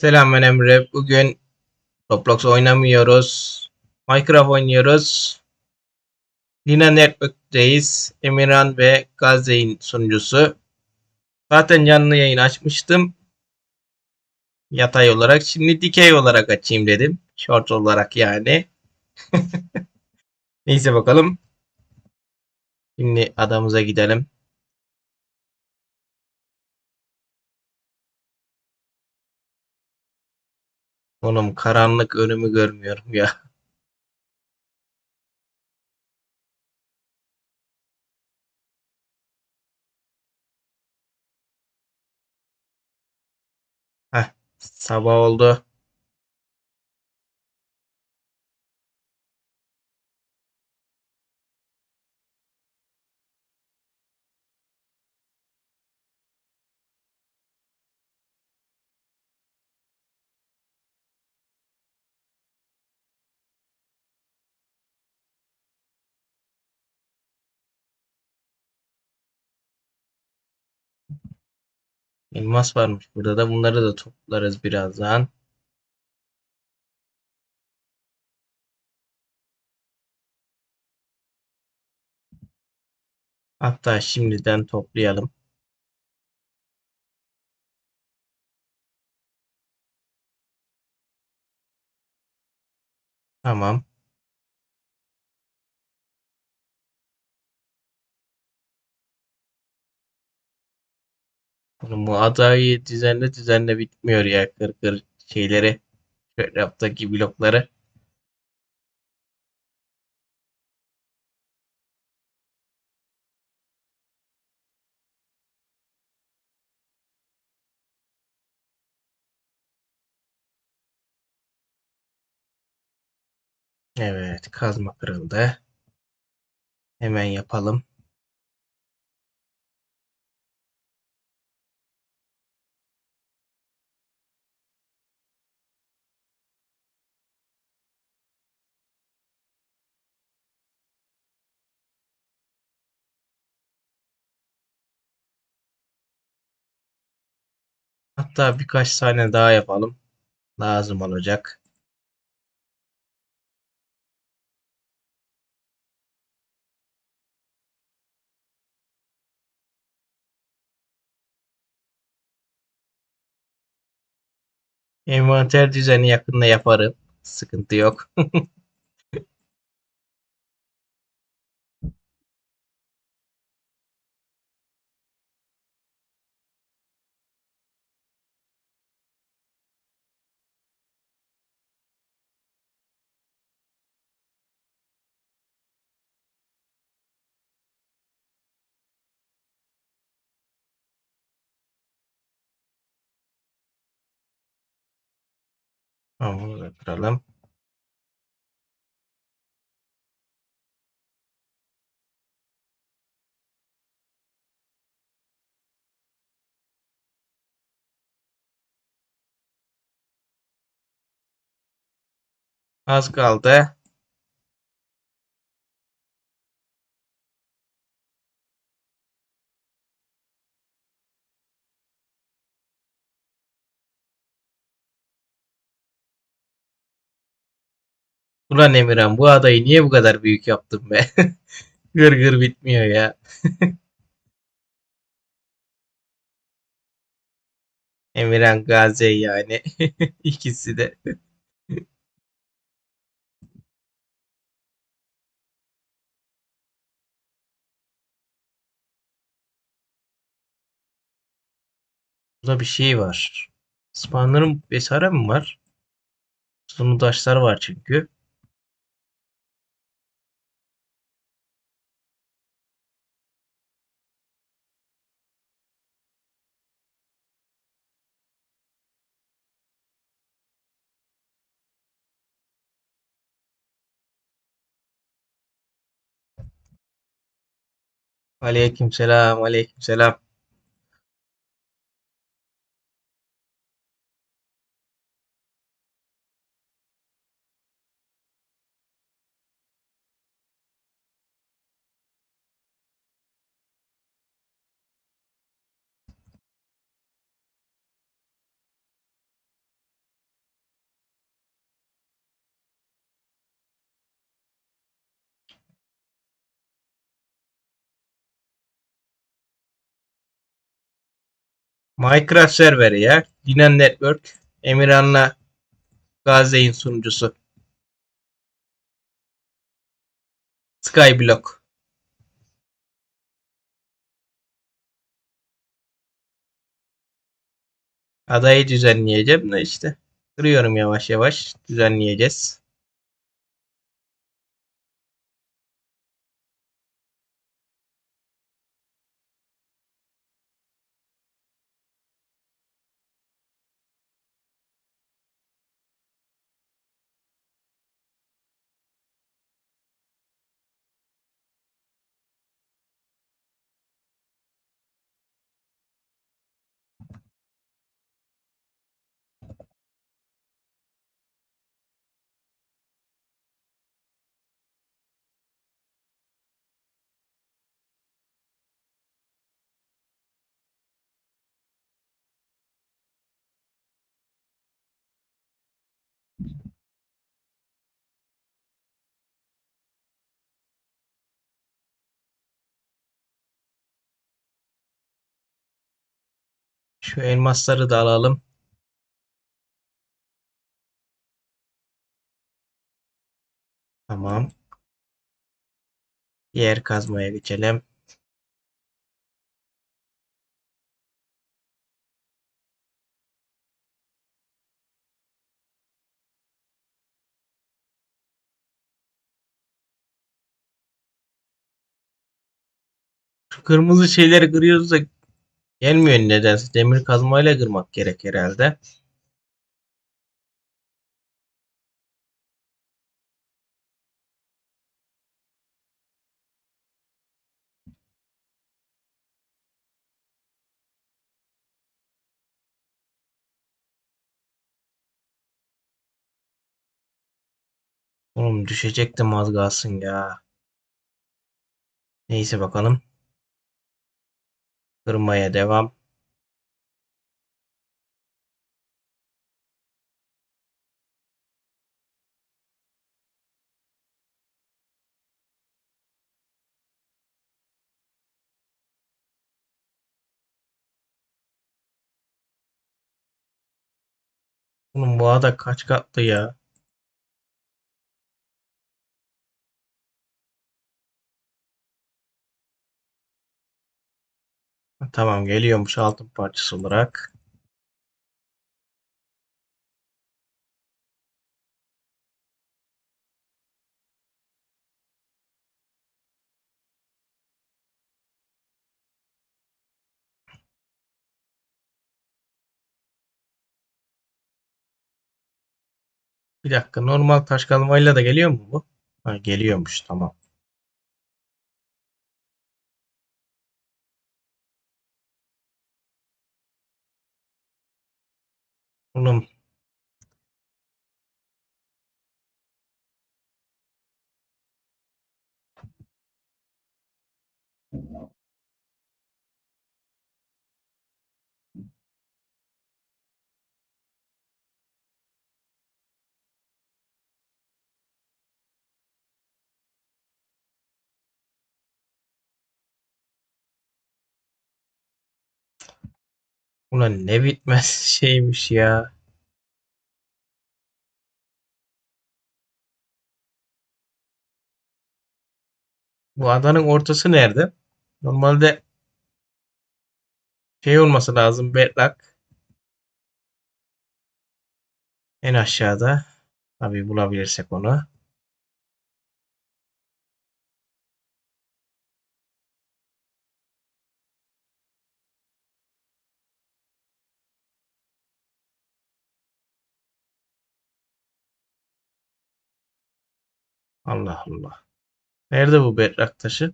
Selam ben Emre. Bugün Roblox oynamıyoruz. Minecraft oynuyoruz. Lina Network'teyiz. Emirhan ve Gazze'in sunucusu. Zaten canlı yayın açmıştım. Yatay olarak. Şimdi dikey olarak açayım dedim. Short olarak yani. Neyse bakalım. Şimdi adamıza gidelim. Oğlum karanlık önümü görmüyorum ya. Heh, sabah oldu. Elmas varmış burada da. Bunları da toplarız birazdan. Hatta şimdiden toplayalım. Tamam. Bu adayı düzenle düzenle bitmiyor ya. Kır kır şeyleri. Raptaki blokları. Evet, kazma kırıldı. Hemen yapalım. Hatta birkaç tane daha yapalım. Lazım olacak. Envanter düzeni yakında yaparım. Sıkıntı yok. Tamam, bunu da. Az kaldı. Ulan Emirhan bu adayı niye bu kadar büyük yaptın be? Gır gır bitmiyor ya. Emirhan Gazi yani. İkisi de. Burada bir şey var. Spawner'ın vesaire mi var? Sonu taşlar var çünkü. وعليكم السلام وعليكم السلام. Minecraft serveri ya. Dinan Network. Emirhan'la Gazze'in sunucusu. Skyblock. Adayı düzenleyeceğim de işte. Kırıyorum yavaş yavaş. Düzenleyeceğiz. Şu elmasları da alalım. Tamam. Diğer kazmaya geçelim. Şu kırmızı şeyleri kırıyoruz da gelmiyor nedense. Demir kazmayla kırmak gerek herhalde. Oğlum düşecektim az kalsın ya. Neyse bakalım. Kırmaya devam. Oğlum bu ada kaç katlı ya? Tamam geliyormuş altın parçası olarak. Bir dakika normal taş kazmayla da geliyor mu bu? Ha, geliyormuş tamam. Oğlum ulan ne bitmez şeymiş ya. Bu adanın ortası nerede? Normalde şey olması lazım bedrock. En aşağıda. Tabii bulabilirsek onu. Allah Allah. Nerede bu bedrock taşı?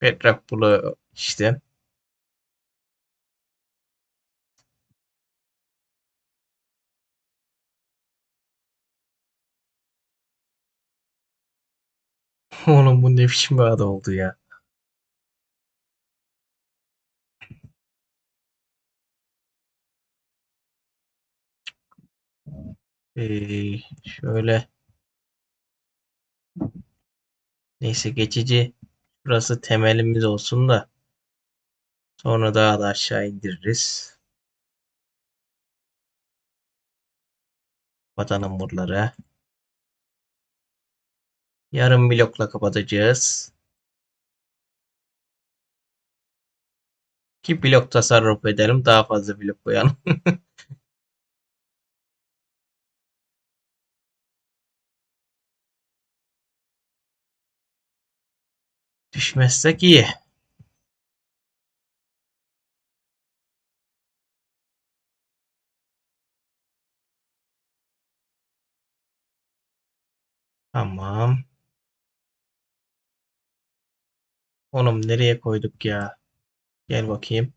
Bedrock bulu işte. Oğlum bu ne biçim bir ada oldu ya. Ee, şöyle neyse geçici Burası temelimiz olsun da sonra daha da aşağı indiririz. Kapatalım buraları. Yarım blokla kapatacağız. Ki blok tasarruf edelim. Daha fazla blok koyalım. Düşmezsek iyi. Tamam. Oğlum nereye koyduk ya? Gel bakayım.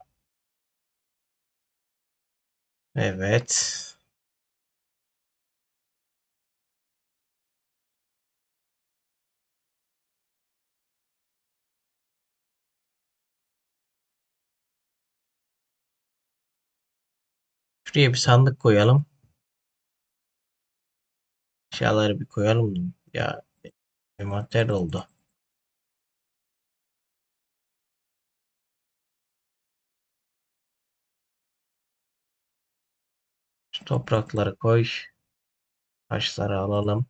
Evet. Şuraya bir sandık koyalım. Eşyaları bir koyalım. Ya envanter oldu. Şu toprakları koy. Taşları alalım.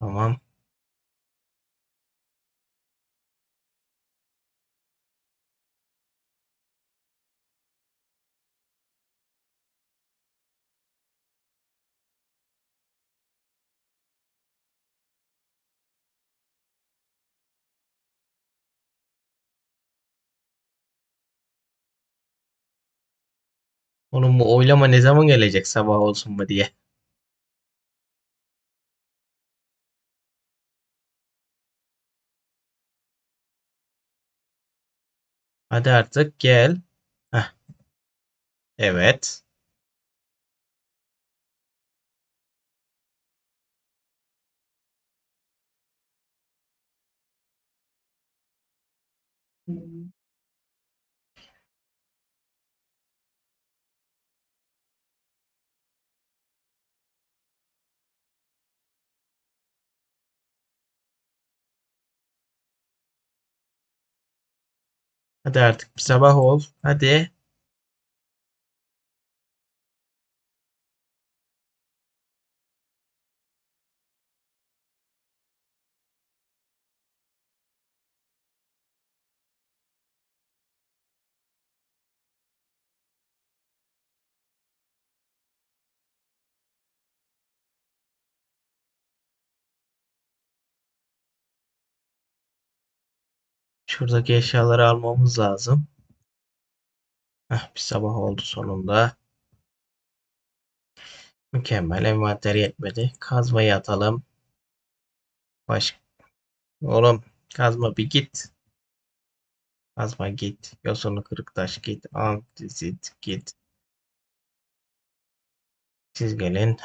Tamam. Oğlum bu oylama ne zaman gelecek sabah olsun mu diye. Hadi artık gel. Heh. Evet. Hadi artık bir sabah ol. Hadi. Şuradaki eşyaları almamız lazım. Heh, bir sabah oldu sonunda. Mükemmel. Envanter yetmedi. Kazmayı atalım. Baş... Oğlum kazma bir git. Kazma git. Yosunlu kırık taş git. Antizit git. Siz gelin.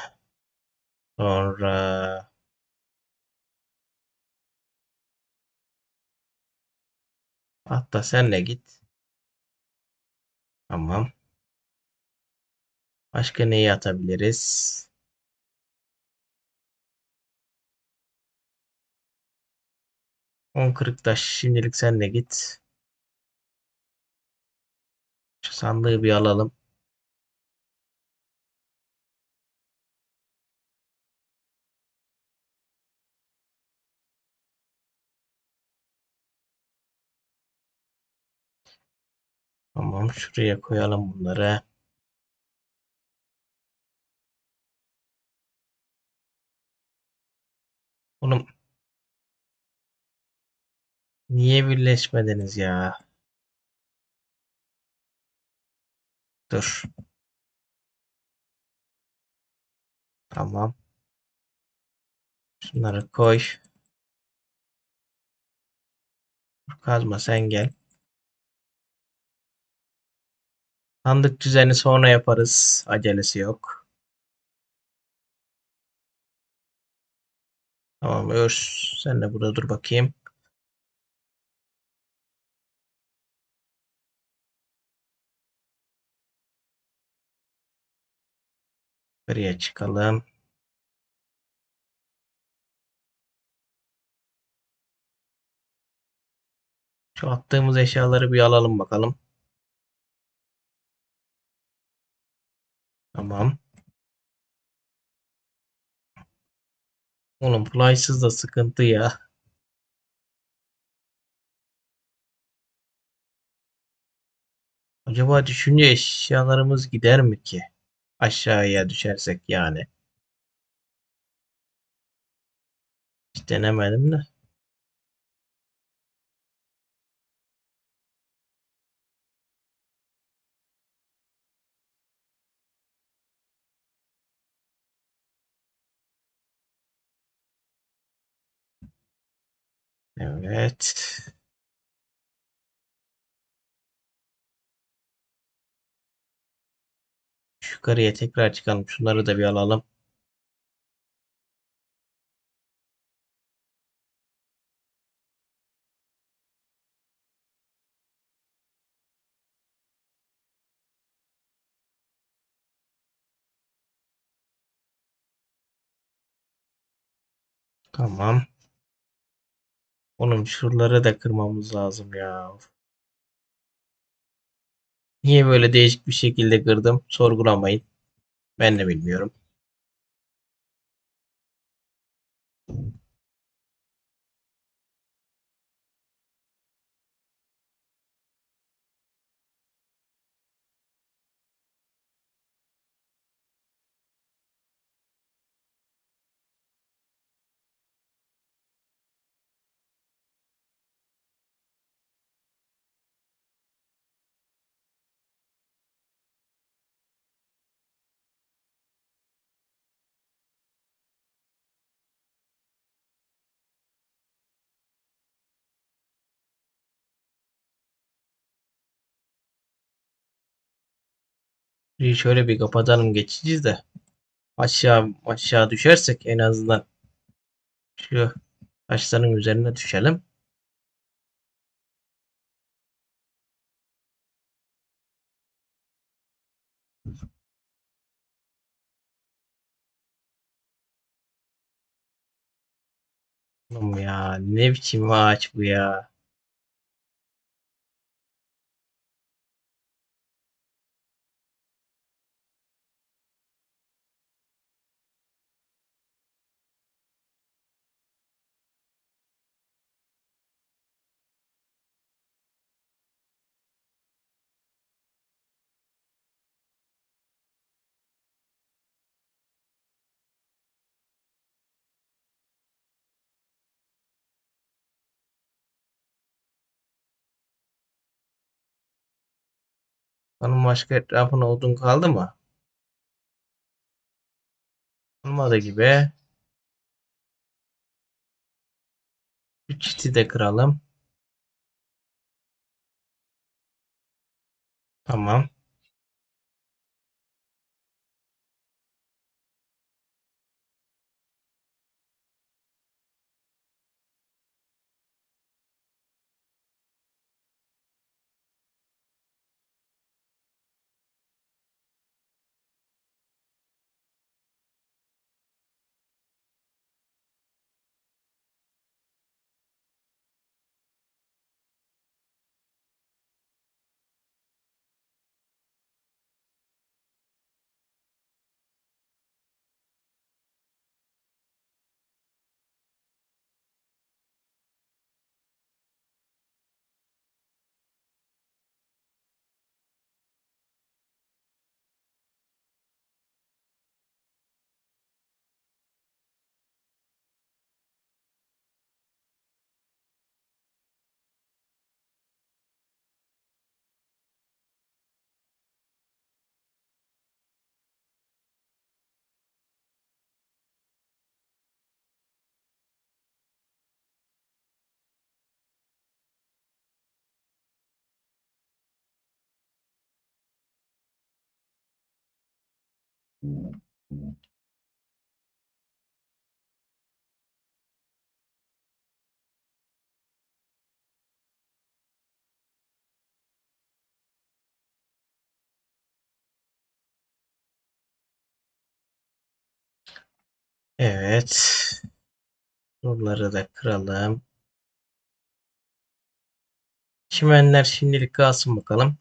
Sonra hatta senle git. Tamam. Başka neyi atabiliriz? On kırık taş. Şimdilik senle git. Şu sandığı bir alalım. Tamam şuraya koyalım bunları. Oğlum niye birleşmediniz ya? Dur. Tamam. Şunları koy. Kazma sen gel. Sandık düzeni sonra yaparız. Acelesi yok. Tamam Örs. Sen de burada dur bakayım. Yukarıya çıkalım. Şu attığımız eşyaları bir alalım bakalım. Tamam. Oğlum fly'sız da sıkıntı ya. Acaba düşünce eşyalarımız gider mi ki? Aşağıya düşersek yani. Hiç denemedim de. Evet. Yukarıya tekrar çıkalım. Şunları da bir alalım. Tamam. Oğlum şuraları da kırmamız lazım ya. Niye böyle değişik bir şekilde kırdım? Sorgulamayın. Ben de bilmiyorum. Şöyle bir kapatalım geçeceğiz de. Aşağı aşağı düşersek en azından şu taşların üzerine düşelim. Oğlum ya ne biçim ağaç bu ya. Onun başka etrafına odun kaldı mı? Olmadı gibi. Bir çiti de kıralım. Tamam. Evet. Soruları da kıralım. Çimenler şimdilik kalsın bakalım.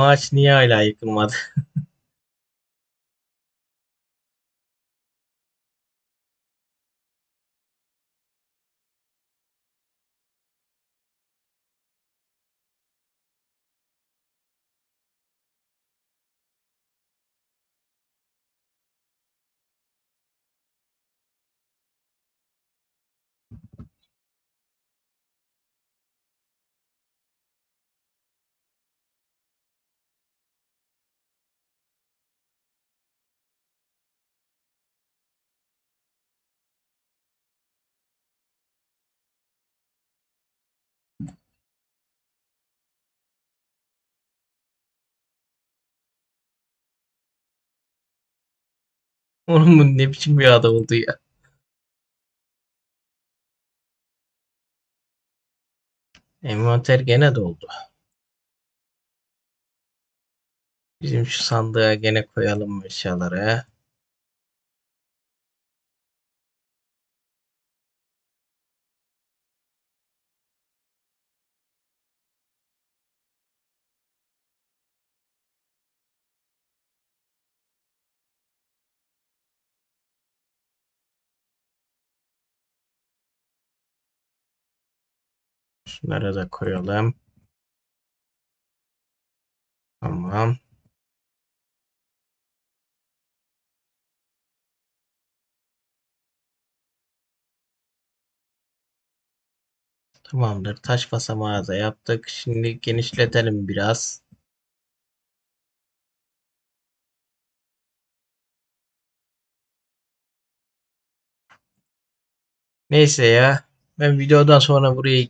Ağaç niye hala yıkılmadı? Oğlum bu ne biçim bir ada oldu ya? Envanter gene doldu. Bizim şu sandığa gene koyalım eşyaları. Şunları da koyalım. Tamam. Tamamdır. Taş basamağı da yaptık. Şimdi genişletelim biraz. Neyse ya. Ben videodan sonra burayı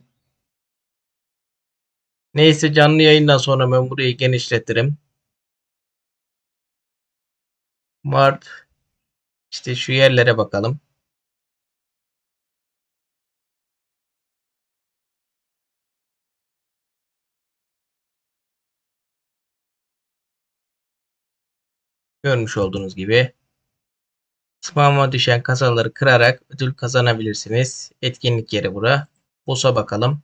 Neyse canlı yayından sonra ben burayı genişletirim. Mart işte şu yerlere bakalım. Görmüş olduğunuz gibi spam'a düşen kasaları kırarak ödül kazanabilirsiniz. Etkinlik yeri bura. Boss'a bakalım.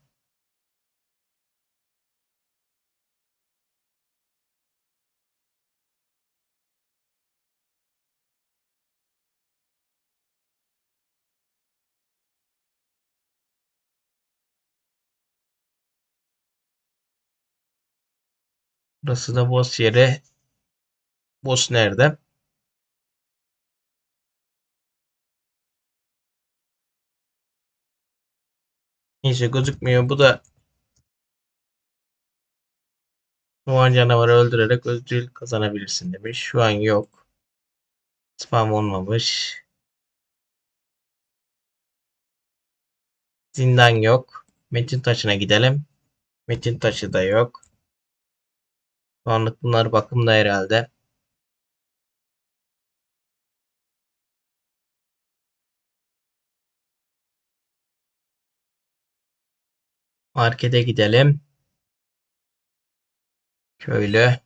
Burası da boss yeri. Boss nerede? Neyse gözükmüyor. Bu da Soğan canavarı öldürerek ödül kazanabilirsin demiş. Şu an yok. Spam olmamış. Zindan yok. Metin taşına gidelim. Metin taşı da yok. Şu anlık bunlar bakımda herhalde. Markete gidelim. Şöyle.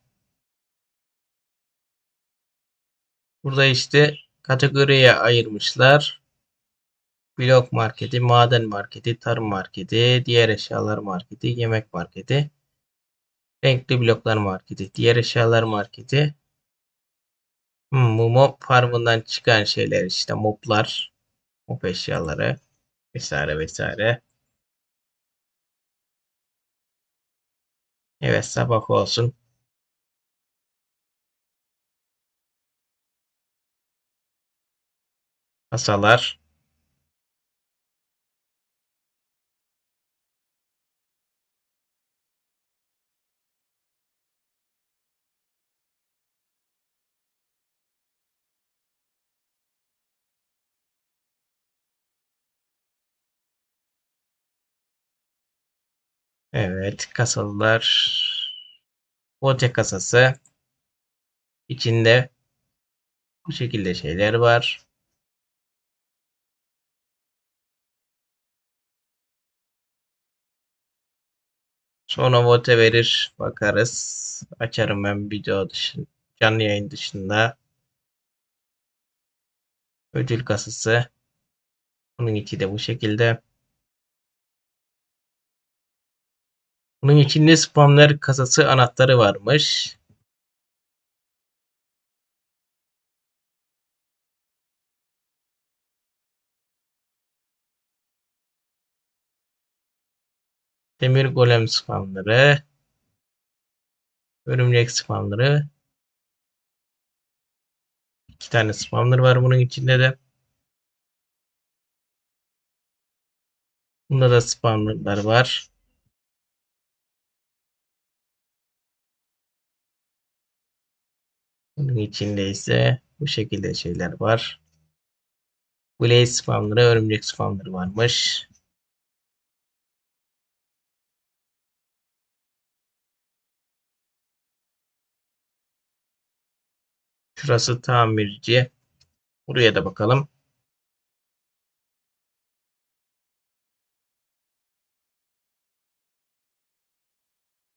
Burada işte kategoriye ayırmışlar. Blok marketi, maden marketi, tarım marketi, diğer eşyalar marketi, yemek marketi, renkli bloklar marketi, diğer eşyalar marketi. Hmm, bu mob farmından çıkan şeyler işte moblar, mob eşyaları vesaire vesaire. Evet sabah olsun. Kasalar. Evet, kasalılar. Bote kasası. İçinde bu şekilde şeyler var. Sonra vote verir. Bakarız. Açarım ben video dışında. Canlı yayın dışında. Ödül kasası. Bunun içi de bu şekilde. Bunun içinde spamlar kasası anahtarı varmış. Demir golem spamları. Örümcek spamları. İki tane spamlar var bunun içinde de. Bunda da spamlar var. Bunun içinde ise bu şekilde şeyler var. Blaze spamları, örümcek spamları varmış. Şurası tamirci. Buraya da bakalım.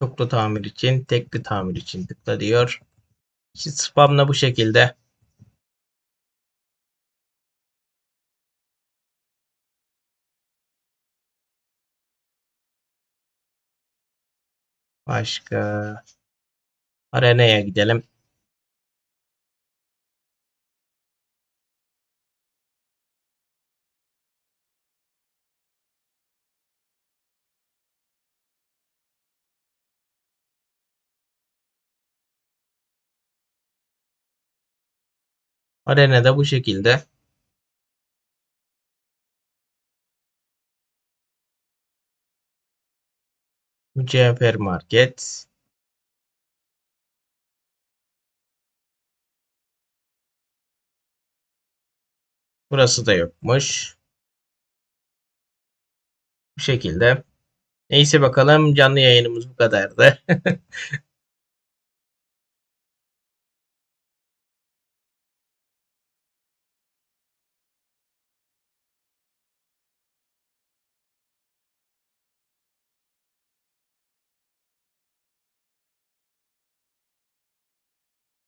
Çoklu tamir için, tekli tamir için tıkla diyor. İşte spamla bu şekilde. Başka arenaya gidelim. Arenada bu şekilde. Mücevher Market. Burası da yokmuş. Bu şekilde. Neyse bakalım canlı yayınımız bu kadardı.